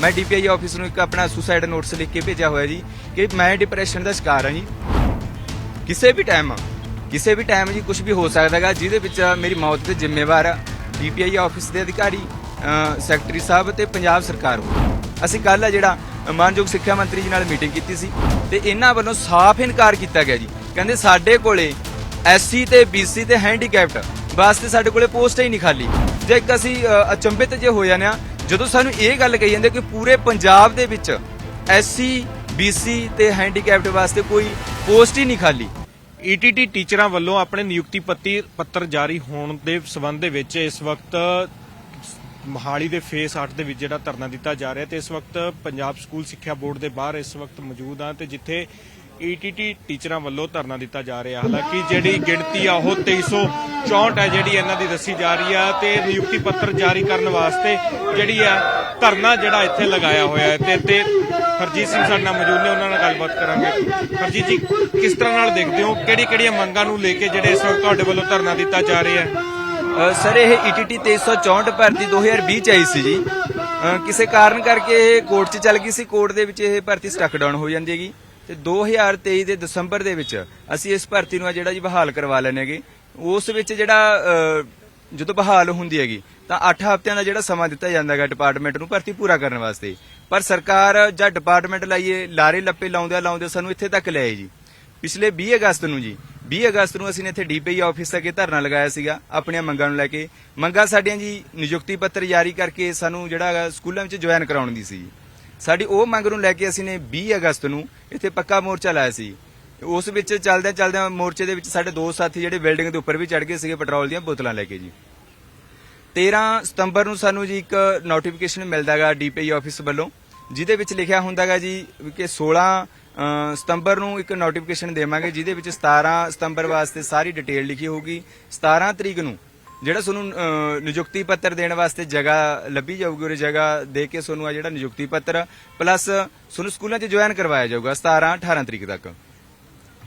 ਮੈਂ DPI office ਨੂੰ ਇੱਕ ਆਪਣਾ ਸੁਸਾਈਡ ਨੋਟਿਸ ਲਿਖ ਕੇ ਭੇਜਿਆ ਹੋਇਆ ਜੀ ਕਿ ਮੈਂ ਡਿਪਰੈਸ਼ਨ ਦਾ ਸ਼ਿਕਾਰ ਹਾਂ ਜੀ। ਕਿਸੇ ਵੀ ਟਾਈਮ ਕਿਸੇ ਵੀ ਟਾਈਮ ਜੀ ਕੁਝ ਵੀ ਹੋ ਸਕਦਾ ਸਕਦਾਗਾ ਜਿਹਦੇ ਵਿੱਚ ਮੇਰੀ ਮੌਤ ਦੇ ਜ਼ਿੰਮੇਵਾਰ ਡੀਪੀਆਈ ਆਫਿਸ ਦੇ ਅਧਿਕਾਰੀ ਸੈਕਟਰੀ ਸਾਹਿਬ ਤੇ ਪੰਜਾਬ ਸਰਕਾਰ ਅਸੀਂ ਕੱਲ ਆ ਜਿਹੜਾ ਮਾਨਯੋਗ ਸਿੱਖਿਆ ਮੰਤਰੀ ਜੀ ਨਾਲ ਮੀਟਿੰਗ ਕੀਤੀ ਸੀ ਤੇ ਇਹਨਾਂ ਵੱਲੋਂ ਸਾਫ਼ ਇਨਕਾਰ ਕੀਤਾ ਗਿਆ ਜੀ। ਕਹਿੰਦੇ ਸਾਡੇ ਕੋਲੇ ਐਸਸੀ ਤੇ ਬੀਸੀ ਤੇ ਹੈਂਡੀਕੈਪਟ ਵਾਸਤੇ ਸਾਡੇ ਕੋਲੇ ਪੋਸਟ ਹੀ ਨਹੀਂ ਖਾਲੀ। ਜੇ ਇੱਕ ਅਸੀਂ ਅਚੰਭਿਤ ਜੇ ਹੋ ਜਾਂਦੇ ਆ ਜਦੋਂ ਸਾਨੂੰ ਇਹ ਗੱਲ ਕਹੀ ਜਾਂਦੇ ਕਿ ਪੂਰੇ ਪੰਜਾਬ ਦੇ ਵਿੱਚ ਐਸਸੀ, ਬੀਸੀ ਤੇ ਹੈਂਡੀਕੈਪਟ ਵਾਸਤੇ ਕੋਈ ਪੋਸਟ ਹੀ ਨਹੀਂ ਖਾਲੀ। ਈਟੀਟੀ ਟੀਚਰਾਂ ਵੱਲੋਂ ਆਪਣੇ ਨਿਯੁਕਤੀ ਪੱਤੀ, ਪੱਤਰ ਜਾਰੀ ਹੋਣ ਦੇ ਸਬੰਧ ਦੇ ਵਿੱਚ ਇਸ ਵਕਤ ਮਹਾਲੀ ਦੇ ਫੇਸ 8 ਦੇ ਵਿੱਚ ਜਿਹੜਾ ਧਰਨਾ ਦਿੱਤਾ ਜਾ ਰਿਹਾ ਤੇ ਇਸ ਵਕਤ ਪੰਜਾਬ ਸਕੂਲ ਸਿੱਖਿਆ ਬੋਰਡ ਦੇ ਬਾਹਰ ਇਸ ਵਕਤ ਮੌਜੂਦ ਆ ਤੇ ਜਿੱਥੇ ਈਟੀਟੀ ਟੀਚਰਾਂ ਵੱਲੋਂ ਧਰਨਾ ਦਿੱਤਾ ਜਾ ਰਿਹਾ। ਹਾਲਾਂਕਿ ਜਿਹੜੀ ਗਿਣਤੀ ਆ, ਉਹ 2364 ਹੈ ਜਿਹੜੀ ਇਹਨਾਂ ਦੀ ਦੱਸੀ ਜਾ ਰਹੀ ਆ ਤੇ ਨਿਯੁਕਤੀ ਪੱਤਰ ਜਾਰੀ ਕਰਨ ਵਾਸਤੇ ਜਿਹੜੀ ਆ ਧਰਨਾ ਜਿਹੜਾ ਇੱਥੇ ਲਗਾਇਆ ਹੋਇਆ ਹੈ ਤੇ ਤੇ ਹਰਜੀਤ ਸਿੰਘ ਸਾਡੇ ਨਾਲ ਮੌਜੂਦ ਨੇ, ਉਹਨਾਂ ਨਾਲ ਗੱਲਬਾਤ ਕਰਾਂਗੇ। ਹਰਜੀਤ ਜੀ, ਕਿਸ ਤਰ੍ਹਾਂ ਨਾਲ ਦੇਖਦੇ ਹੋ? ਕਿਹੜੀ ਕਿਹੜੀਆਂ ਮੰਗਾਂ ਨੂੰ ਲੈ ਕੇ ਜਿਹੜੇ ਇਸ ਵਕਤ ਤੁਹਾਡੇ ਵੱਲੋਂ ਧਰਨਾ ਦਿੱਤਾ ਜਾ ਰਿਹਾ ਹੈ? ਸਰ, ਇਹ E ਈਟੀਟੀ 2364 ਭਰਤੀ 2020 ਚ ਆਈ ਸੀ ਜੀ। ਕਿਸੇ ਕਾਰਨ ਕਰਕੇ ਇਹ ਕੋਰਟ 'ਚ ਚੱਲ ਗਈ ਸੀ? ਕੋਰਟ ਦੇ ਵਿੱਚ ਇਹ ਭਰਤੀ ਸਟਕ ਡਾਊਨ ਹੋ ਜਾਂਦੀ ਹੈਗੀ। ਤੇ 2023 ਦੇ ਦਸੰਬਰ ਦੇ ਵਿੱਚ ਅਸੀਂ ਇਸ ਭਰਤੀ ਨੂੰ ਆ ਜਿਹੜਾ ਜੀ ਬਹਾਲ ਕਰਵਾ ਲੈਣੇ ਹੈਗੇ। ਉਸ ਵਿੱਚ ਜਿਹੜਾ ਜਦੋਂ ਬਹਾਲ ਹੁੰਦੀ ਹੈਗੀ, ਤਾਂ 8 ਹਫ਼ਤਿਆਂ ਦਾ ਜਿਹੜਾ ਸਮਾਂ ਦਿੱਤਾ ਜਾਂਦਾ ਹੈਗਾ ਡਿਪਾਰਟਮੈਂਟ ਨੂੰ ਭਰਤੀ ਪੂਰਾ ਕਰਨ ਵਾਸਤੇ। ਪਰ ਸਰਕਾਰ ਜਾਂ ਡਿਪਾਰਟਮੈਂਟ ਲਾਈਏ, ਲਾਰੇ ਲੱਪੇ ਲਾਉਂਦੇ ਲਾਉਂਦੇ ਸਾਨੂੰ ਇੱਥੇ ਤੱਕ ਲਿਆਏ ਜੀ। ਪਿਛਲੇ 20 ਅਗਸਤ ਨੂੰ ਜੀ 20 ਅਗਸਤ ਨੂੰ ਅਸੀਂ ਨੇ ਇੱਥੇ ਡੀਪੀਆਈ ਆਫਿਸ ਅੱਗੇ ਧਰਨਾ ਲਗਾਇਆ ਸੀਗਾ, ਆਪਣੀਆਂ ਮੰਗਾਂ ਨੂੰ ਲੈ ਕੇ। ਮੰਗਾਂ ਸਾਡੀਆਂ ਜੀ ਨਿਯੁਕਤੀ ਪੱਤਰ ਜਾਰੀ ਕਰਕੇ ਸਾਨੂੰ ਜਿਹੜਾ ਹੈਗਾ ਸਕੂਲਾਂ ਵਿੱਚ ਜੁਆਇਨ ਕਰਾਉਣ ਦੀ ਸੀ ਜੀ। ਸਾਡੀ ਉਹ ਮੰਗ ਨੂੰ ਲੈ ਕੇ ਅਸੀਂ ਨੇ 20 ਅਗਸਤ ਨੂੰ ਇੱਥੇ ਪੱਕਾ ਮੋਰਚਾ ਲਾਇਆ ਸੀ। ਉਸ ਵਿੱਚ ਚੱਲਦਿਆਂ ਚੱਲਦਿਆਂ ਮੋਰਚੇ ਦੇ ਵਿੱਚ ਸਾਡੇ ਦੋ ਸਾਥੀ ਜਿਹੜੇ ਬਿਲਡਿੰਗ ਦੇ ਉੱਪਰ ਵੀ ਚੜ ਗਏ ਸੀਗੇ ਪੈਟਰੋਲ ਦੀਆਂ ਬੋਤਲਾਂ ਲੈ ਕੇ ਜੀ। 13 ਸਤੰਬਰ ਨੂੰ ਸਾਨੂੰ ਜੀ ਇੱਕ ਨੋਟੀਫਿਕੇਸ਼ਨ ਮਿਲਦਾਗਾ ਡੀਪੀਆਈ ਆਫਿਸ ਵੱਲੋਂ, ਜਿਹਦੇ ਵਿੱਚ ਲਿਖਿਆ ਹੁੰਦਾਗਾ ਜੀ ਕਿ 16 ਸਤੰਬਰ ਨੂੰ ਇੱਕ ਨੋਟੀਫਿਕੇਸ਼ਨ ਦੇਵਾਂਗੇ, ਜਿਹਦੇ ਵਿੱਚ 17 ਸਤੰਬਰ ਵਾਸਤੇ ਸਾਰੀ ਡਿਟੇਲ ਲਿਖੀ ਹੋਊਗੀ। 17 ਤਰੀਕ ਨੂੰ ਜਿਹੜਾ ਤੁਹਾਨੂੰ ਨਿਯੁਕਤੀ ਪੱਤਰ ਦੇਣ ਵਾਸਤੇ ਜਗ੍ਹਾ ਲੱਭੀ ਜਾਊਗੀ ਉਹ ਜਗ੍ਹਾ ਦੇ ਕੇ ਤੁਹਾਨੂੰ ਆ ਜਿਹੜਾ ਨਿਯੁਕਤੀ ਪੱਤਰ, ਪਲੱਸ ਤੁਹਾਨੂੰ ਸਕੂਲਾਂ 'ਚ ਜੁਆਇਨ ਕਰਵਾਇਆ ਜਾਊਗਾ 17 18 ਤਰੀਕ ਤੱਕ।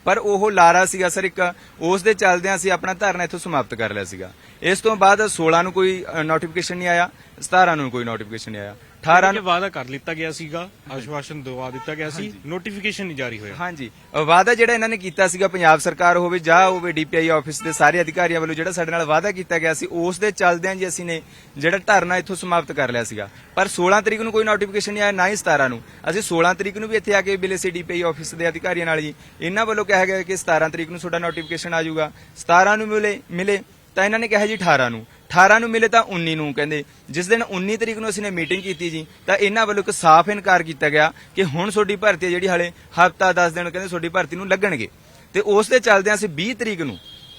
ਪਰ ਉਹ ਲਾਰਾ ਸੀਗਾ ਸਰ ਇੱਕ, ਉਸ ਦੇ ਚੱਲਦਿਆਂ ਅਸੀਂ ਆਪਣਾ ਧਰਨਾ ਇੱਥੋਂ ਸਮਾਪਤ ਕਰ ਲਿਆ ਸੀਗਾ। ਇਸ ਤੋਂ ਬਾਅਦ 16 ਨੂੰ ਕੋਈ ਨੋਟੀਫਿਕੇਸ਼ਨ ਨਹੀਂ ਆਇਆ 17 ਨੂੰ ਕੋਈ ਨੋਟੀਫਿਕੇਸ਼ਨ ਨਹੀਂ ਆਇਆ। 18 ਇਹ ਨੂੰ ਵਾਅਦਾ ਕਰ ਲਿੱਤਾ ਗਿਆ ਸੀਗਾ ਆਸ਼ਵਾਸਨ ਦਵਾ ਦਿੱਤਾ ਗਿਆ ਸੀ ਨੋਟੀਫਿਕੇਸ਼ਨ ਨਹੀਂ ਜਾਰੀ ਹੋਇਆ। ਹਾਂਜੀ। ਵਾਅਦਾ ਜਿਹੜਾ ਇਹਨਾਂ ਨੇ ਕੀਤਾ ਸੀਗਾ ਪੰਜਾਬ ਸਰਕਾਰ ਹੋਵੇ ਜਾਂ ਹੋਵੇ ਡੀਪੀਆਈ ਆਫਿਸ ਦੇ ਸਾਰੇ ਅਧਿਕਾਰੀਆਂ ਵੱਲੋਂ ਜਿਹੜਾ ਸਾਡੇ ਨਾਲ ਵਾਅਦਾ ਕੀਤਾ ਗਿਆ ਸੀ ਉਸ ਦੇ ਚੱਲਦਿਆਂ ਜੀ ਅਸੀਂ ਨੇ ਜਿਹੜਾ ਧਰਨਾ ਇੱਥੋਂ ਸਮਾਪਤ ਕਰ ਲਿਆ ਸੀਗਾ। ਪਰ 16 ਤਰੀਕ ਨੂੰ ਕੋਈ ਨੋਟੀਫਿਕੇਸ਼ਨ ਨਹੀਂ ਆਇਆ ਨਾ ਹੀ 17 ਨੂੰ। ਅਸੀਂ 16 ਤਰੀਕ ਨੂੰ ਵੀ ਇੱਥੇ ਆ ਕੇ ਬਿਲੇ ਸੀ ਡੀਪੀਆਈ ਆਫਿਸ ਦੇ ਅਧਿਕਾਰੀਆਂ ਨਾਲ ਜੀ। ਇਹਨਾਂ ਵੱਲੋਂ ਕਿਹਾ ਗਿਆ ਕਿ 17 ਤਰੀਕ ਨੂੰ ਤੁਹਾਡਾ ਨੋਟੀਫਿਕੇਸ਼ਨ ਆ ਜਾਊਗਾ। 17 ਨੂੰ ਮਿਲੇ ਮਿਲੇ ਤਾਂ ਇਹਨਾਂ ਨੇ ਕਿਹਾ ਜੀ 18 ਨੂੰ। 18 ਨੂੰ ਮਿਲੇ ਤਾਂ 19 ਨੂੰ, ਕਹਿੰਦੇ। ਜਿਸ ਦਿਨ 19 ਤਰੀਕ ਨੂੰ ਅਸੀਂ ਨੇ ਮੀਟਿੰਗ ਕੀਤੀ ਜੀ, ਤਾਂ ਇਹਨਾਂ ਵੱਲੋਂ ਇੱਕ ਸਾਫ਼ ਇਨਕਾਰ ਕੀਤਾ ਗਿਆ ਕਿ ਹੁਣ ਤੁਹਾਡੀ ਭਰਤੀ ਜਿਹੜੀ ਹਲੇ ਹਫਤਾ 10 ਦਿਨ ਕਹਿੰਦੇ ਤੁਹਾਡੀ ਭਰਤੀ ਨੂੰ ਲੱਗਣਗੇ। ਤੇ ਉਸ ਦੇ ਚੱਲਦਿਆਂ ਅਸੀਂ 20 ਤਰੀਕ ਨੂੰ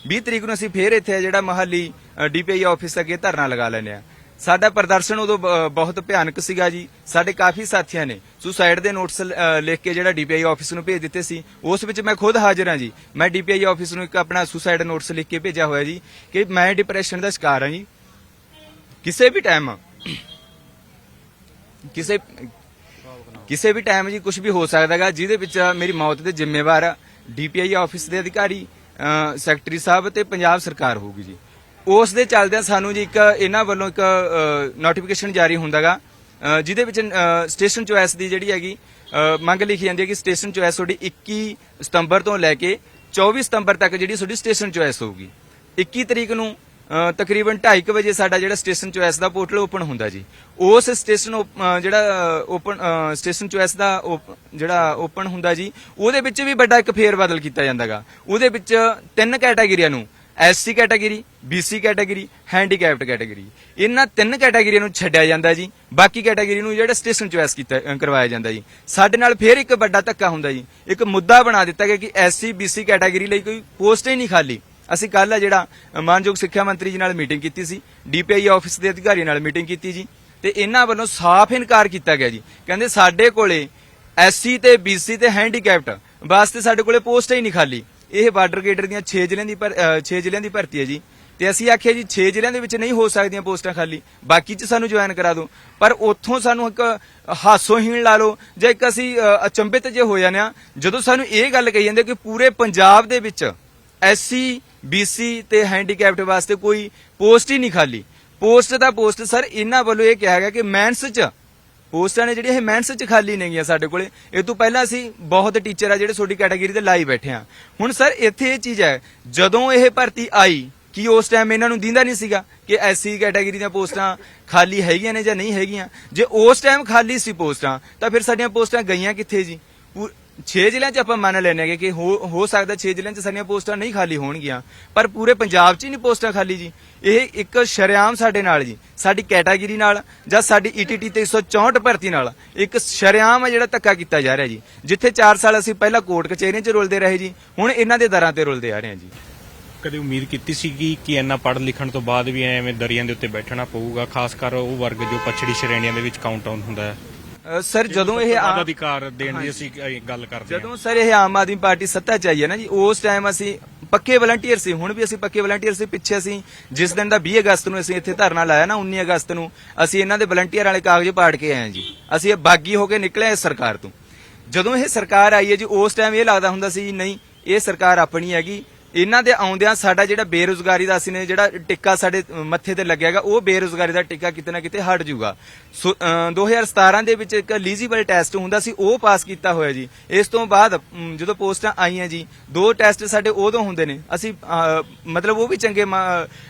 20 ਤਰੀਕ ਨੂੰ ਅਸੀਂ ਫੇਰ ਇੱਥੇ ਜਿਹੜਾ ਮਹੱਲੀ ਡੀਪੀਆਈ ਆਫਿਸ ਅੱਗੇ ਧਰਨਾ ਲਗਾ ਲੈਂਦੇ ਆ ਸਾਡਾ ਪ੍ਰਦਰਸ਼ਨ ਉਦੋਂ ਬਹੁਤ ਭਿਆਨਕ ਸੀਗਾ ਜੀ। ਸਾਡੇ ਕਾਫੀ ਸਾਥੀਆਂ ਨੇ ਸੁਸਾਈਡ ਦੇ ਨੋਟਸ ਲਿਖ ਕੇ ਜਿਹੜਾ ਡੀਪੀਆਈ ਆਫਿਸ ਨੂੰ ਭੇਜ ਦਿੱਤੇ ਸੀ, ਉਸ ਵਿੱਚ ਮੈਂ ਖੁਦ ਹਾਜ਼ਰ ਹਾਂ ਜੀ। ਮੈਂ ਡੀਪੀਆਈ ਆਫਿਸ ਨੂੰ ਇੱਕ ਆਪਣਾ ਸੁਸਾਈਡ ਨੋਟਸ ਲਿਖ ਕੇ ਭੇਜਿਆ ਹੋਇਆ ਜੀ ਕਿ ਮੈਂ ਡਿਪਰੈਸ਼ਨ ਦਾ ਸ਼ਿਕਾਰ ਹਾਂ ਜੀ। ਕਿਸੇ ਵੀ ਟਾਈਮ ਕਿਸੇ ਕਿਸੇ ਵੀ ਟਾਈਮ ਜੀ ਕੁਝ ਵੀ ਹੋ ਸਕਦਾ ਸਕਦਾਗਾ ਜਿਹਦੇ ਵਿੱਚ ਮੇਰੀ ਮੌਤ ਦੇ ਜ਼ਿੰਮੇਵਾਰ ਡੀਪੀਆਈ ਆਫਿਸ ਦੇ ਅਧਿਕਾਰੀ ਸੈਕਟਰੀ ਸਾਹਿਬ ਤੇ ਪੰਜਾਬ ਸਰਕਾਰ ਹੋਊਗੀ ਜੀ। ਉਸ ਦੇ ਚੱਲਦਿਆਂ ਸਾਨੂੰ ਜੀ ਇੱਕ ਇਹਨਾਂ ਵੱਲੋਂ ਇੱਕ ਨੋਟੀਫਿਕੇਸ਼ਨ ਜਾਰੀ ਹੁੰਦਾਗਾ ਅ, ਜਿਹਦੇ ਵਿੱਚ ਸਟੇਸ਼ਨ ਚੋਇਸ ਦੀ ਜਿਹੜੀ ਹੈਗੀ ਮੰਗ ਲਿਖੀ ਜਾਂਦੀ ਹੈ ਕਿ ਸਟੇਸ਼ਨ ਚੋਇਸ ਤੁਹਾਡੀ 21 ਸਤੰਬਰ ਤੋਂ ਲੈ ਕੇ 24 ਸਤੰਬਰ ਤੱਕ ਜਿਹੜੀ ਤੁਹਾਡੀ ਸਟੇਸ਼ਨ ਚੋਇਸ ਹੋਊਗੀ। 21 ਤਰੀਕ ਨੂੰ ਅ, ਤਕਰੀਬਨ 2:30 ਵਜੇ ਸਾਡਾ ਜਿਹੜਾ ਸਟੇਸ਼ਨ ਚੋਇਸ ਦਾ ਪੋਰਟਲ ਓਪਨ ਹੁੰਦਾ ਜੀ। ਉਸ ਸਟੇਸ਼ਨ ਓਪ- ਜਿਹੜਾ ਓਪਨ ਸਟੇਸ਼ਨ ਚੋਇਸ ਦਾ ਓਪ- ਜਿਹੜਾ ਓਪਨ ਹੁੰਦਾ ਜੀ ਉਹਦੇ ਵਿੱਚ ਵੀ ਵੱਡਾ ਇੱਕ ਫੇਰ ਬਦਲ ਕੀਤਾ ਜਾਂਦਾਗਾ। ਉਹਦੇ ਵਿੱਚ ਤਿੰਨ ਕੈਟਾਗਰੀਆਂ ਨੂੰ SC category BC category handicapped category ਇਹਨਾਂ ਤਿੰਨ ਕੈਟਾਗਰੀਆਂ ਨੂੰ ਛੱਡਿਆ ਜਾਂਦਾ ਜੀ। ਬਾਕੀ ਕੈਟਾਗਰੀ ਨੂੰ ਜਿਹੜਾ ਸਟੇਸ਼ਨ ਚੁਆਇਸ ਕੀਤਾ ਕਰਵਾਇਆ ਜਾਂਦਾ ਜੀ। ਸਾਡੇ ਨਾਲ ਫੇਰ ਇੱਕ ਵੱਡਾ ਧੱਕਾ ਹੁੰਦਾ ਜੀ। ਇੱਕ ਮੁੱਦਾ ਬਣਾ ਦਿੱਤਾ ਗਿਆ ਕਿ ਐਸਸੀ ਬੀਸੀ ਕੈਟਾਗਰੀ ਲਈ ਕੋਈ ਪੋਸਟ ਹੀ ਨਹੀਂ ਖਾਲੀ। ਅਸੀਂ ਕੱਲ ਆ ਜਿਹੜਾ ਮਾਨਯੋਗ ਸਿੱਖਿਆ ਮੰਤਰੀ ਜੀ ਨਾਲ ਮੀਟਿੰਗ ਕੀਤੀ ਸੀ। ਡੀਪੀਆਈ ਆਫਿਸ ਦੇ ਅਧਿਕਾਰੀਆਂ ਨਾਲ ਮੀਟਿੰਗ ਕੀਤੀ ਜੀ। ਤੇ ਇਹਨਾਂ ਵੱਲੋਂ ਸਾਫ਼ ਇਨਕਾਰ ਕੀਤਾ ਗਿਆ ਜੀ। ਕਹਿੰਦੇ ਸਾਡੇ ਕੋਲੇ ਐਸਸੀ ਤੇ ਬੀਸੀ ਤੇ ਹੈਂਡੀਕੈਪਟ ਵਾਸਤੇ ਸਾਡੇ ਕੋਲੇ ਪੋਸਟ ਹੀ ਨਹੀਂ ਖਾਲੀ। ਇਹ ਬਾਰਡਰ ਗੇਟਰ ਦੀਆਂ 6 ਜ਼ਿਲ੍ਹਿਆਂ ਦੀ 6 ਜ਼ਿਲ੍ਹਿਆਂ ਦੀ ਭਰਤੀ ਹੈ ਜੀ। ਤੇ ਅਸੀਂ ਆਖਿਆ ਜੀ 6 ਜ਼ਿਲ੍ਹਿਆਂ ਦੇ ਵਿੱਚ ਨਹੀਂ ਹੋ ਸਕਦੀਆਂ ਪੋਸਟਾਂ ਖਾਲੀ। ਬਾਕੀ ਚ ਸਾਨੂੰ ਜੁਆਇਨ ਕਰਾ ਦਿਓ। ਪਰ ਉੱਥੋਂ ਸਾਨੂੰ ਇੱਕ ਹਾਸੋਹੀਣ ਲਾ ਲਓ, ਜਾਂ ਇੱਕ ਅਸੀਂ ਅਚੰਭਿਤ ਜੇ ਹੋ ਜਾਂਦੇ ਆ ਜਦੋਂ ਸਾਨੂੰ ਇਹ ਗੱਲ ਕਹੀ ਜਾਂਦੀ ਕਿ ਪੂਰੇ ਪੰਜਾਬ ਦੇ ਵਿੱਚ ਐਸਸੀ ਬੀਸੀ ਤੇ ਹੈਂਡੀਕੈਪਟ ਵਾਸਤੇ ਕੋਈ ਪੋਸਟ ਹੀ ਨਹੀਂ ਖਾਲੀ। ਪੋਸਟ ਦਾ ਪੋਸਟ, ਸਰ, ਇਹਨਾਂ ਵੱਲੋਂ ਇਹ ਕਿਹਾ ਗਿਆ ਕਿ ਮੈਨਸ ਚ ਪੋਸਟਾਂ ਨੇ ਜਿਹੜੀਆਂ ਇਹ ਮੈਂਸ ਚ ਖਾਲੀ ਨੇਗੀਆਂ ਸਾਡੇ ਕੋਲੇ। ਇਹ ਤੋਂ ਪਹਿਲਾਂ ਅਸੀਂ ਬਹੁਤ ਟੀਚਰ ਆ ਜਿਹੜੇ ਤੁਹਾਡੀ ਕੈਟਾਗਰੀ 'ਤੇ ਲਾਈ ਬੈਠੇ ਆ। ਹੁਣ ਸਰ ਇੱਥੇ ਇਹ ਚੀਜ਼ ਹੈ, ਜਦੋਂ ਇਹ ਭਰਤੀ ਆਈ, ਕਿ ਉਸ ਟਾਈਮ ਇਹਨਾਂ ਨੂੰ ਦਿੰਦਾ ਨਹੀਂ ਸੀਗਾ ਕਿ ਐਸੀ ਕੈਟਾਗਰੀ ਦੀਆਂ ਪੋਸਟਾਂ ਖਾਲੀ ਹੈਗੀਆਂ ਨੇ ਜਾਂ ਨਹੀਂ ਹੈਗੀਆਂ? ਜੇ ਉਸ ਟਾਈਮ ਖਾਲੀ ਸੀ ਪੋਸਟਾਂ, ਤਾਂ ਫਿਰ ਸਾਡੀਆਂ ਪੋਸਟਾਂ ਗਈਆਂ ਕਿੱਥੇ ਜੀ? 6 ਜ਼ਿਲ੍ਹਿਆਂ 'ਚ ਆਪਾਂ ਮੰਨ ਲੈਨੇ ਕਿ ਹੋ ਹੋ ਸਕਦਾ 6 ਜ਼ਿਲ੍ਹਿਆਂ 'ਚ ਸਾਡੀਆਂ ਪੋਸਟਾਂ ਨਹੀਂ ਖਾਲੀ ਹੋਣਗੀਆਂ, ਪਰ ਪੂਰੇ ਪੰਜਾਬ 'ਚ ਹੀ ਨਹੀਂ ਪੋਸਟਾਂ ਖਾਲੀ ਜੀ। ਇਹ ਇੱਕ ਸ਼ਰੇਆਮ ਸਾਡੇ ਨਾਲ ਜੀ, ਸਾਡੀ ਕੈਟਾਗਰੀ ਨਾਲ ਜਾਂ ਸਾਡੀ E 364 ਭਰਤੀ ਨਾਲ ਇੱਕ ਸ਼ਰੇਆਮ ਆ ਜਿਹੜਾ ਧੱਕਾ ਕੀਤਾ ਜਾ ਰਿਹਾ ਜੀ। ਜਿੱਥੇ 4 ਸਾਲ ਅਸੀਂ ਪਹਿਲਾਂ ਕੋਰਟ ਕਚਹਿਰੀਆਂ 'ਚ ਰੁਲਦੇ ਰਹੇ ਜੀ, ਹੁਣ ਇਹਨਾਂ ਦੇ ਦਰਾਂ ਤੇ ਰੁਲਦੇ ਆ ਰਹੇ ਹਾਂ ਜੀ। ਕਦੇ ਉਮੀਦ ਕੀਤੀ ਸੀਗੀ ਕਿ ਇੰਨਾ ਪੜ੍ਹ ਲਿਖਣ ਤੋਂ ਬਾਅਦ ਵੀ ਐਵੇਂ ਦਰੀਆਂ ਦੇ ਉੱਤੇ ਬੈਠਣਾ ਪਊਗਾ, ਖਾਸ ਕਰ ਉਹ ਵਰਗ ਜੋ ਪਛੜੀ ਸ਼੍ਰੇਣੀਆਂ ਦੇ ਵਿੱਚ ਕਾਊਂਟ ਆਊਨ ਹੁੰਦਾ ਹੈ? ਸਰ ਜਦੋਂ ਇਹ ਆਦ ਆ ਅਧਿਕਾਰ ਦੇਣ ਦੀ ਅਸੀਂ ਗੱਲ ਕਰਦੇ ਹਾਂ। ਜਦੋਂ ਸਰ ਇਹ ਆਮ ਆਦਮੀ ਪਾਰਟੀ ਸੱਤਾ ਚ ਆਈ ਹੈ ਨਾ ਜੀ ਉਸ ਟਾਈਮ ਅਸੀਂ ਪੱਕੇ ਵਲੰਟੀਅਰ ਸੀ ਹੁਣ ਵੀ ਅਸੀਂ ਪੱਕੇ ਵਲੰਟੀਅਰ ਸੀ ਪਿੱਛੇ ਅਸੀਂ ਜਿਸ ਦਿਨ ਦਾ 20 ਅਗਸਤ ਨੂੰ ਅਸੀਂ ਇੱਥੇ ਧਰਨਾ ਲਾਇਆ ਨਾ 19 ਅਗਸਤ ਨੂੰ ਅਸੀਂ ਇਹਨਾਂ ਦੇ ਵਲੰਟੀਅਰ ਵਾਲੇ ਕਾਗਜ਼ ਪਾੜ ਕੇ ਆਏ ਹਾਂ ਜੀ। ਅਸੀਂ ਇਹ ਬਾਗੀ ਹੋ ਕੇ ਨਿਕਲੇ ਇਸ ਸਰਕਾਰ ਤੋਂ। ਜਦੋਂ ਇਹ ਸਰਕਾਰ ਆਈ ਹੈ ਜੀ ਉਸ ਟਾਈਮ ਇਹ ਲੱਗਦਾ ਹੁੰਦਾ ਸੀ ਨਹੀਂ ਇਹ ਸਰਕਾਰ ਆਪਣੀ ਹੈਗੀ ਇਹਨਾਂ ਦੇ ਆਉਂਦਿਆਂ ਸਾਡਾ ਜਿਹੜਾ ਬੇਰੁਜ਼ਗਾਰੀ ਦਾ ਅਸੀਂ ਨੇ ਜਿਹੜਾ ਟਿੱਕਾ ਸਾਡੇ ਮੱਥੇ ਤੇ ਲੱਗਿਆਗਾ ਉਹ ਬੇਰੁਜ਼ਗਾਰੀ ਦਾ ਟਿੱਕਾ ਕਿਤੇ ਨਾ ਕਿਤੇ ਹਟ ਜਾਊਗਾ। ਸੋ, ਅ, 2017 ਦੇ ਵਿੱਚ ਇੱਕ ਐਲੀਜੀਬਲ ਟੈਸਟ ਹੁੰਦਾ ਸੀ ਉਹ ਪਾਸ ਕੀਤਾ ਹੋਇਆ ਜੀ। ਇਸ ਤੋਂ ਬਾਅਦ ਜਦੋਂ ਪੋਸਟਾਂ ਆਈਆਂ ਜੀ ਦੋ ਟੈਸਟ ਸਾਡੇ ਉਦੋਂ ਹੁੰਦੇ ਨੇ। ਅਸੀਂ ਮਤਲਬ ਉਹ ਵੀ ਚੰਗੇ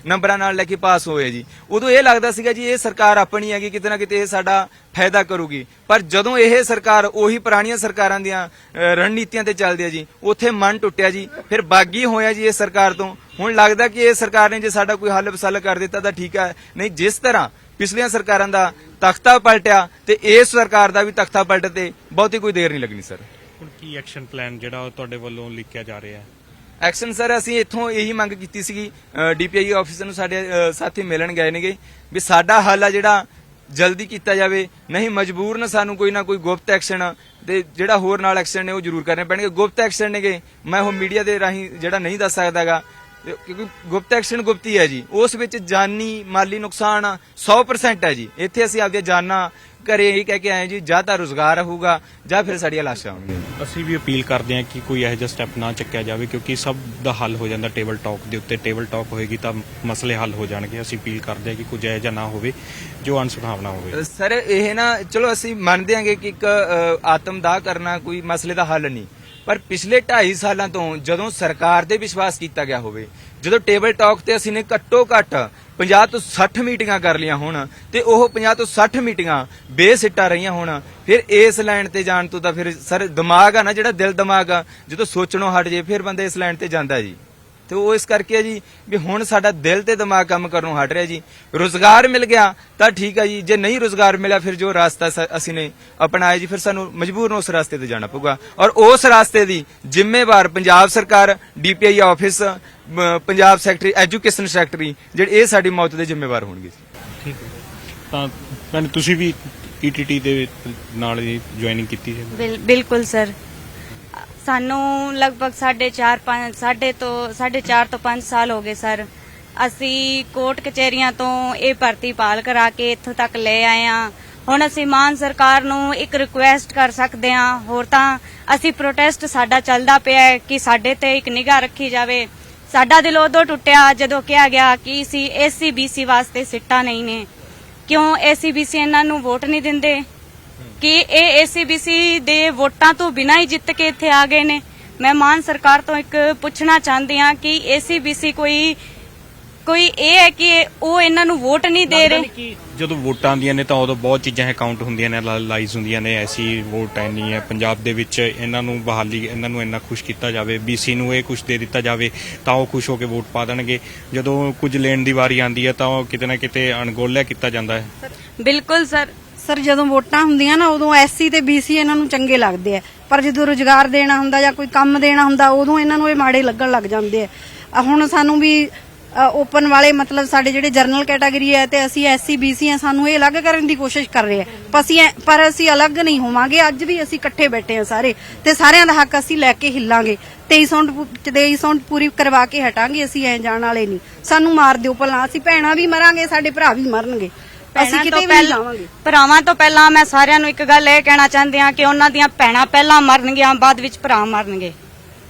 ਨੰਬਰਾਂ ਨਾਲ ਲੈ ਕੇ ਪਾਸ ਹੋਏ ਜੀ। ਉਦੋਂ ਇਹ ਲੱਗਦਾ ਸੀਗਾ ਜੀ ਇਹ ਸਰਕਾਰ ਆਪਣੀ ਹੈਗੀ ਕਿਤੇ ਨਾ ਕਿਤੇ ਇਹ ਸਾਡਾ ਫਾਇਦਾ ਕਰੂਗੀ। ਪਰ ਜਦੋਂ ਇਹ ਸਰਕਾਰ ਉਹੀ ਪੁਰਾਣੀਆਂ ਸਰਕਾਰਾਂ ਦੀਆਂ ਰਣਨੀਤੀਆਂ ਤੇ ਚੱਲਦੀ ਹੈ ਜੀ ਉੱਥੇ ਮਨ ਟੁੱਟਿਆ ਜੀ। ਫਿਰ ਬਾਗੀ ਹੋਇਆ ਜੀ ਇਸ ਸਰਕਾਰ ਤੋਂ। ਹੁਣ ਲੱਗਦਾ ਕਿ ਇਹ ਸਰਕਾਰ ਨੇ ਜੇ ਸਾਡਾ ਕੋਈ ਹੱਲ ਵਸਲ ਕਰ ਦਿੱਤਾ ਤਾਂ ਠੀਕ ਹੈ। ਨਹੀਂ ਜਿਸ ਤਰ੍ਹਾਂ ਪਿਛਲੀਆਂ ਸਰਕਾਰਾਂ ਦਾ ਤਖਤਾ ਪਲਟਿਆ ਤੇ ਇਸ ਸਰਕਾਰ ਦਾ ਵੀ ਤਖਤਾ ਪਲਟ ਤੇ ਬਹੁਤੀ ਕੋਈ ਦੇਰ ਨਹੀਂ ਲੱਗਣੀ ਸਰ। ਹੁਣ ਕੀ ਐਕਸ਼ਨ ਪਲਾਨ ਜਿਹੜਾ ਉਹ ਤੁਹਾਡੇ ਵੱਲੋਂ ਲਿਖਿਆ ਜਾ ਰਿਹਾ ਹੈ? ਐਕਸ਼ਨ ਸਰ ਅਸੀਂ ਇੱਥੋਂ ਇਹੀ ਮੰਗ ਕੀਤੀ ਸੀਗੀ। ਡੀਪੀਆਈ ਆਫਿਸਰ ਨੂੰ ਸਾਡੇ ਸਾਥੀ ਮਿਲਣ ਗਏ ਨੇਗੇ ਵੀ ਸਾਡਾ ਹੱਲ ਆ ਜਿਹੜਾ ਜਲਦੀ ਕੀਤਾ ਜਾਵੇ, ਨਹੀਂ ਮਜਬੂਰਨ ਸਾਨੂੰ ਕੋਈ ਨਾ ਕੋਈ ਗੁਪਤ ਐਕਸ਼ਨ ਤੇ ਜਿਹੜਾ ਹੋਰ ਨਾਲ ਐਕਸ਼ਨ ਨੇ ਉਹ ਜ਼ਰੂਰ ਕਰਨੇ ਪੈਣਗੇ। ਗੁਪਤ ਐਕਸ਼ਨ ਨੇਗੇ, ਮੈਂ ਉਹ ਮੀਡੀਆ ਦੇ ਰਾਹੀਂ ਜਿਹੜਾ ਨਹੀਂ ਦੱਸ ਸਕਦਾਗਾ, ਕਿਉਂਕਿ ਗੁਪਤ ਐਕਸ਼ਨ ਗੁਪਤੀ ਹੈ ਜੀ। ਉਸ ਵਿੱਚ ਜਾਨੀ ਮਾਲੀ ਨੁਕਸਾਨ 100% ਹੈ ਜੀ। ਇੱਥੇ ਅਸੀਂ ਆਪਦੀਆਂ ਜਾਨਾਂ ਘਰੇ ਇਹ ਕਹਿ ਕੇ ਆਏ ਜੀ ਜਾਂ ਤਾਂ ਰੋਜ਼ਗਾਰ ਹੋਊਗਾ ਜਾਂ ਫਿਰ ਸਾਡੀਆਂ ਲਾਸ਼ਾਂ ਹੋਣਗੀਆਂ ਅਸੀਂ ਵੀ ਅਪੀਲ ਕਰਦੇ ਹਾਂ ਕਿ ਕੋਈ ਇਹੋ ਜਿਹਾ ਸਟੈਪ ਨਾ ਚੱਕਿਆ ਜਾਵੇ ਕਿਉਂਕਿ ਸਭ ਦਾ ਹੱਲ ਹੋ ਜਾਂਦਾ ਟੇਬਲ ਟਾਕ ਦੇ ਉੱਤੇ। ਟੇਬਲ ਟਾਕ ਹੋਏਗੀ ਤਾਂ ਮਸਲੇ ਹੱਲ ਹੋ ਜਾਣਗੇ। ਅਸੀਂ ਅਪੀਲ ਕਰਦੇ ਹਾਂ ਕਿ ਕੁਝ ਇਹੋ ਜਿਹਾ ਨਾ ਹੋਵੇ ਜੋ ਅਨਸੁਖਾਵਨਾ ਹੋਵੇ। ਸਰ ਇਹ ਨਾ ਚਲੋ ਅਸੀਂ ਮੰਨਦੇ ਹਾਂਗੇ ਕਿ ਇੱਕ ਆਤਮਦਾਹ ਕਰਨਾ ਕੋਈ ਮਸਲੇ ਦਾ ਹੱਲ ਨਹੀਂ। ਪਰ ਪਿਛਲੇ 2.5 ਸਾਲਾਂ ਤੋਂ ਜਦੋਂ ਸਰਕਾਰ ਤੇ ਵਿਸ਼ਵਾਸ ਕੀਤਾ ਗਿਆ ਹੋਵੇ ਜਦੋਂ ਟੇਬਲ ਟਾਕ ਤੇ ਅਸੀਂ ਨੇ ਘੱਟੋ ਘੱਟ 50 ਤੋਂ 60 ਮੀਟਿੰਗਾਂ ਕਰ ਲੀਆਂ ਹੋਣ ਤੇ ਉਹ 50 ਤੋਂ 60 ਮੀਟਿੰਗਾਂ ਬੇਸਿੱਟਾ ਰਹੀਆਂ ਹੋਣ। ਫਿਰ ਇਸ ਲਾਈਨ ਤੇ ਜਾਣ ਤੋਂ ਤਾਂ ਫਿਰ ਸਰ ਦਿਮਾਗ ਆ ਨਾ, ਜਿਹੜਾ ਦਿਲ ਦਿਮਾਗ ਆ, ਜਦੋਂ ਸੋਚਣੋਂ ਹਟ ਜੇ ਫਿਰ ਬੰਦਾ ਇਸ ਲਾਈਨ ਤੇ ਜਾਂਦਾ ਜੀ। ਤੇ ਉਹ ਇਸ ਕਰਕੇ ਹੈ ਜੀ ਵੀ ਹੁਣ ਸਾਡਾ ਦਿਲ ਤੇ ਦਿਮਾਗ ਕੰਮ ਕਰਨੋਂ ਹਟ ਰਿਹਾ ਜੀ। ਰੋਜ਼ਗਾਰ ਮਿਲ ਗਿਆ ਤਾਂ ਠੀਕ ਹੈ ਜੀ। ਜੇ ਨਹੀਂ ਰੋਜ਼ਗਾਰ ਮਿਲਿਆ ਫਿਰ ਜੋ ਰਾਸਤਾ ਅਸੀਂ ਨੇ ਅਪਣਾਇਆ ਜੀ ਫਿਰ ਸਾਨੂੰ ਮਜਬੂਰਨ ਉਸ ਰਾਸਤੇ ਤੇ ਜਾਣਾ ਪਊਗਾ। ਔਰ ਉਸ ਰਾਸਤੇ ਦੀ ਜ਼ਿੰਮੇਵਾਰ ਪੰਜਾਬ ਸਰਕਾਰ DPI office Punjab secretary education secretary ਜਿਹੜੇ ਇਹ ਸਾਡੀ ਮੌਤ ਦੇ ਜ਼ਿੰਮੇਵਾਰ ਹੋਣਗੇ ਠੀਕ ਹੈ। ਤਾਂ ਭੈਣ ਤੁਸੀਂ ਵੀ ਈਟੀਟੀ ਦੇ ਨਾਲ ਜੁਆਇਨਿੰਗ ਕੀਤੀ ਹੈ? ਬਿਲ- ਬਿਲਕੁਲ ਸਰ। ਸਾਨੂੰ ਲਗਭਗ 4.5 5 ਸਾਢੇ ਤੋਂ 4.5 ਤੋਂ 5 ਸਾਲ ਹੋ ਗਏ ਸਰ। ਅਸੀਂ ਕੋਰਟ ਕਚਹਿਰੀਆਂ ਤੋਂ ਇਹ ਭਰਤੀ ਪਾਲ ਕਰਾ ਕੇ ਇੱਥੋਂ ਤੱਕ ਲੈ ਆਏ ਆ ਹੁਣ ਅਸੀਂ ਮਾਨ ਸਰਕਾਰ ਨੂੰ ਇੱਕ ਰਿਕੁਐਸਟ ਕਰ ਸਕਦੇ ਹਾਂ। ਹੋਰ ਤਾਂ ਅਸੀਂ ਪ੍ਰੋਟੈਸਟ ਸਾਡਾ ਚੱਲਦਾ ਪਿਆ ਹੈ ਕਿ ਸਾਡੇ ਤੇ ਇੱਕ ਨਿਗਾਹ ਰੱਖੀ ਜਾਵੇ। ਸਾਡਾ ਦਿਲ ਉਦੋਂ ਟੁੱਟਿਆ ਜਦੋਂ ਕਿਹਾ ਗਿਆ ਕਿ ਸੀ ਐਸਸੀ ਬੀਸੀ ਵਾਸਤੇ ਸਿੱਟਾ ਨਹੀਂ ਨੇ। ਕਿਉਂ ਐਸਸੀ ਬੀਸੀ ਇਹਨਾਂ ਨੂੰ ਵੋਟ ਨਹੀਂ ਦਿੰਦੇ? ਕਿ ਇਹ ਏਸੀਬੀਸੀ ਦੇ ਵੋਟਾਂ ਤੋਂ ਬਿਨਾਂ ਹੀ ਜਿੱਤ ਕੇ ਇੱਥੇ ਆ ਗਏ ਨੇ। ਮੈਂ ਮਾਨ ਸਰਕਾਰ ਤੋਂ ਇੱਕ ਪੁੱਛਣਾ ਚਾਹੁੰਦੀ ਹਾਂ ਕਿ ਏਸੀਬੀਸੀ ਕੋਈ ਕੋਈ ਇਹ ਹੈ ਕਿ ਉਹ ਇਹਨਾਂ ਨੂੰ ਵੋਟ ਨਹੀਂ ਦੇ ਰਹੇ? ਜਦੋਂ ਵੋਟਾਂ ਆਉਂਦੀਆਂ ਨੇ ਤਾਂ ਉਦੋਂ ਬਹੁਤ ਚੀਜ਼ਾਂ ਅਕਾਊਂਟ ਹੁੰਦੀਆਂ ਨੇ ਲਾਈਜ਼ ਹੁੰਦੀਆਂ ਨੇ। ਐਸੀ ਵੋਟ ਐ ਨਹੀਂ ਹੈ ਪੰਜਾਬ ਦੇ ਵਿੱਚ ਇਹਨਾਂ ਨੂੰ ਬਹਾਲੀ ਇਹਨਾਂ ਨੂੰ ਇੰਨਾ ਖੁਸ਼ ਕੀਤਾ ਜਾਵੇ ਬੀਸੀ ਨੂੰ ਇਹ ਕੁਝ ਦੇ ਦਿੱਤਾ ਜਾਵੇ ਤਾਂ ਉਹ ਖੁਸ਼ ਹੋ ਕੇ ਵੋਟ ਪਾ ਦੇਣਗੇ। ਜਦੋਂ ਕੁਝ ਲੈਣ ਦੀ ਵਾਰੀ ਆਉਂਦੀ ਹੈ ਤਾਂ ਉਹ ਕਿਤੇ ਨਾ ਕਿਤੇ ਅਣਗੌਲਿਆ ਕੀਤਾ ਜਾਂਦਾ ਹੈ। ਬਿਲਕੁਲ ਸਰ। ਸਰ ਜਦੋਂ ਵੋਟਾਂ ਹੁੰਦੀਆਂ ਨਾ, ਉਦੋਂ ਐਸਸੀ ਤੇ ਬੀਸੀ ਇਹਨਾਂ ਨੂੰ ਚੰਗੇ ਲੱਗਦੇ ਆ। ਪਰ ਜਦੋਂ ਰੋਜ਼ਗਾਰ ਦੇਣਾ ਹੁੰਦਾ ਜਾਂ ਕੋਈ ਕੰਮ ਦੇਣਾ ਹੁੰਦਾ, ਉਦੋਂ ਇਹਨਾਂ ਨੂੰ ਇਹ ਮਾੜੇ ਲੱਗਣ ਲੱਗ ਜਾਂਦੇ ਆ। ਹੁਣ ਸਾਨੂੰ ਵੀ ਓਪਨ ਵਾਲੇ ਮਤਲਬ ਸਾਡੇ ਜਿਹੜੇ ਜਰਨਲ ਕੈਟਾਗਰੀ ਹੈ ਤੇ ਅਸੀਂ ਐਸਸੀ ਬੀਸੀ ਆ, ਸਾਨੂੰ ਇਹ ਅਲੱਗ ਕਰਨ ਦੀ ਕੋਸ਼ਿਸ਼ ਕਰ ਰਹੇ ਆ। ਪਰ ਅਸੀਂ ਪਰ ਅਸੀਂ ਅਲੱਗ ਨਹੀਂ ਹੋਵਾਂਗੇ, ਅੱਜ ਵੀ ਅਸੀਂ ਇਕੱਠੇ ਬੈਠੇ ਆ ਸਾਰੇ। ਤੇ ਸਾਰਿਆਂ ਦਾ ਹੱਕ ਅਸੀਂ ਲੈ ਕੇ ਹਿੱਲਾਂਗੇ। 2300 2300 ਪੂਰੀ ਕਰਵਾ ਕੇ ਹਟਾਂਗੇ, ਅਸੀਂ ਐ ਜਾਣ ਵਾਲੇ ਨਹੀਂ। ਸਾਨੂੰ ਮਾਰ ਦਿਓ ਭਲਾ, ਅਸੀਂ ਭੈਣਾਂ ਵੀ ਮਰਾਂਗੇ, ਸਾਡੇ ਭਰਾ ਵੀ ਮਰਨਗੇ। ਅਸੀਂ ਕਿਤੇ ਵੀ ਜਾਵਾਂਗੇ। ਭਰਾਵਾਂ ਤੋਂ ਪਹਿਲਾਂ ਮੈਂ ਸਾਰਿਆਂ ਨੂੰ ਇੱਕ ਗੱਲ ਇਹ ਕਹਿਣਾ ਚਾਹੁੰਦੀ ਹਾਂ ਕਿ ਉਹਨਾਂ ਦੀਆਂ ਭੈਣਾਂ ਪਹਿਲਾਂ ਮਰਨਗੀਆਂ ਬਾਅਦ ਵਿੱਚ ਭਰਾ ਮਰਨਗੇ।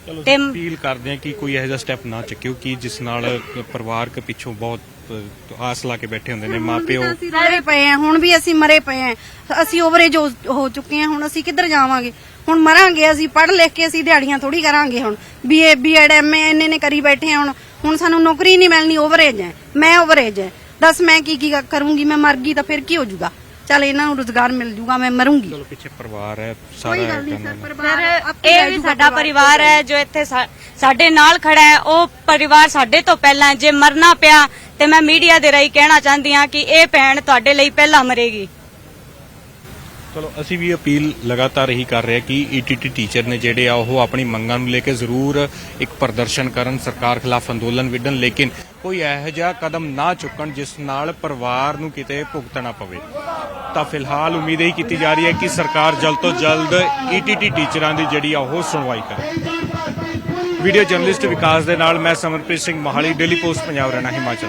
ਚਲੋ ਤੇ- ਅਪੀਲ ਕਰਦੇ ਹਾਂ ਕਿ ਕੋਈ ਇਹੋ ਜਿਹਾ ਸਟੈਪ ਨਾ ਚੱਕਿਓ ਕਿ ਜਿਸ ਨਾਲ ਪਰਿਵਾਰਕ ਪਿੱਛੋਂ ਬਹੁਤ ਅਹ, ਆਸ ਲਾ ਕੇ ਬੈਠੇ ਹੁੰਦੇ ਨੇ ਮਾਪਿਓ। ਅਸੀਂ ਮਰੇ ਪਏ ਆ ਹੁਣ ਵੀ ਅਸੀਂ ਮਰੇ ਪਏ ਆ ਅਸੀਂ ਓਵਰੇਜ ਹੋ ਹੋ ਚੁੱਕੇ ਆ ਹੁਣ ਅਸੀਂ ਕਿੱਧਰ ਜਾਵਾਂਗੇ? ਹੁਣ ਮਰਾਂਗੇ ਅਸੀਂ ਪੜ੍ਹ ਲਿਖ ਕੇ ਅਸੀਂ ਦਿਹਾੜੀਆਂ ਥੋੜੀ ਕਰਾਂਗੇ ਹੁਣ। ਬੀਏ ਬੀਐਡ ਐਮਏ ਇੰਨੇ ਨੇ ਕਰੀ ਬੈਠੇ ਆ ਹੁਣ। ਹੁਣ ਸਾਨੂੰ ਨੌਕਰੀ ਨਹੀਂ ਮਿਲਣੀ ਓਵਰੇਜ ਹੈ। ਮੈਂ ਓਵਰੇਜ ਹੈ। ਦੱਸ ਮੈਂ ਕੀ ਕੀ ਕਰੂੰਗੀ ਮੈਂ ਮਰ ਗਈ ਤਾਂ ਫਿਰ ਕੀ ਹੋ ਜਾਊਗਾ ਚੱਲ ਇਹਨਾਂ ਨੂੰ ਰੋਜ਼ਗਾਰ ਮਿਲ ਜਾਊਗਾ ਮੈਂ ਮਰੂੰਗੀ ਚਲੋ ਪਿੱਛੇ ਪਰਿਵਾਰ ਹੈ ਕੋਈ ਸਾਰਾ ਗੱਲ ਨਹੀਂ ਸਰ। ਪਰਿਵਾਰ ਆਪੇ ਇਹ ਵੀ ਸਾਡਾ ਪਰਿਵਾਰ ਹੈ ਜੋ ਇੱਥੇ ਸਾਡੇ ਨਾਲ ਖੜਾ ਹੈ ਉਹ ਪਰਿਵਾਰ ਸਾਡੇ ਤੋਂ ਪਹਿਲਾਂ। ਜੇ ਮਰਨਾ ਪਿਆ ਤੇ ਮੈਂ ਮੀਡੀਆ ਦੇ ਰਾਹੀਂ ਕਹਿਣਾ ਚਾਹੁੰਦੀ ਹਾਂ ਕਿ ਇਹ ਭੈਣ ਤੁਹਾਡੇ ਲਈ ਪਹਿਲਾਂ ਮਰੇਗੀ ਚਲੋ, ਅਸੀਂ ਵੀ ਅਪੀਲ ਲਗਾਤਾਰ ਹੀ ਕਰ ਰਹੇ ਹਾਂ ਕਿ ਈਟੀਟੀ ਟੀਚਰ ਨੇ ਜਿਹੜੇ ਆ, ਉਹ ਆਪਣੀ ਮੰਗਾਂ ਨੂੰ ਲੈ ਕੇ ਜ਼ਰੂਰ ਇੱਕ ਪ੍ਰਦਰਸ਼ਨ ਕਰਨ, ਸਰਕਾਰ ਖਿਲਾਫ ਅੰਦੋਲਨ ਵਿੱਢਣ, ਲੇਕਿਨ ਕੋਈ ਇਹੋ ਜਿਹਾ ਕਦਮ ਨਾ ਚੁੱਕਣ ਜਿਸ ਨਾਲ ਪਰਿਵਾਰ ਨੂੰ ਕਿਤੇ ਭੁਗਤਣਾ ਪਵੇ। ਤਾਂ ਫਿਲਹਾਲ ਉਮੀਦ ਇਹੀ ਕੀਤੀ ਜਾ ਰਹੀ ਹੈ ਕਿ ਸਰਕਾਰ ਜਲਦ ਤੋਂ ਜਲਦ ਈਟੀਟੀ ਟੀਚਰਾਂ ਦੀ ਜਿਹੜੀ ਆ, ਉਹ ਸੁਣਵਾਈ ਕਰੇ। ਵੀਡੀਓ ਜਰਨਲਿਸਟ ਵਿਕਾਸ ਦੇ ਨਾਲ ਮੈਂ ਸਮਰਪ੍ਰੀਤ ਸਿੰਘ ਮਹਾਲੀ ਡੇਲੀ ਪੋਸਟ ਪੰਜਾਬ ਰਹਿਣਾ, ਹਿਮਾਚਲ।